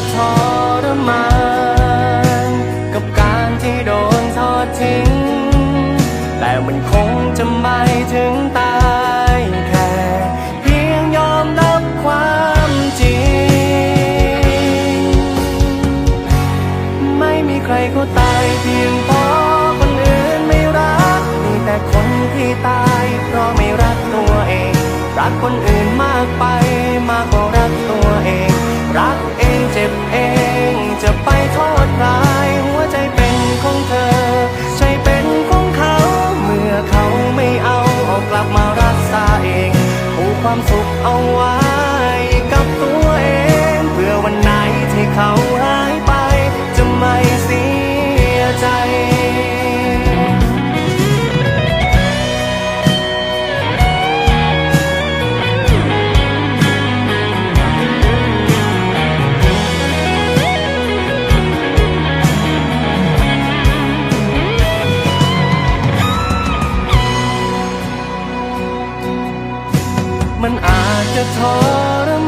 จะทรมานกับการที่โดนทอดทิ้ง แต่มันคงจะไม่ถึงตายแค่เพียงยอมรับความจริง ไม่มีใครเขาตายเพียงเพราะคนอื่นไม่รัก มีแต่คนที่ตายเพราะไม่รักตัวเอง รักคนอื่นมากไป เขาหายไป จะไม่เสียใจมันอาจจะทรม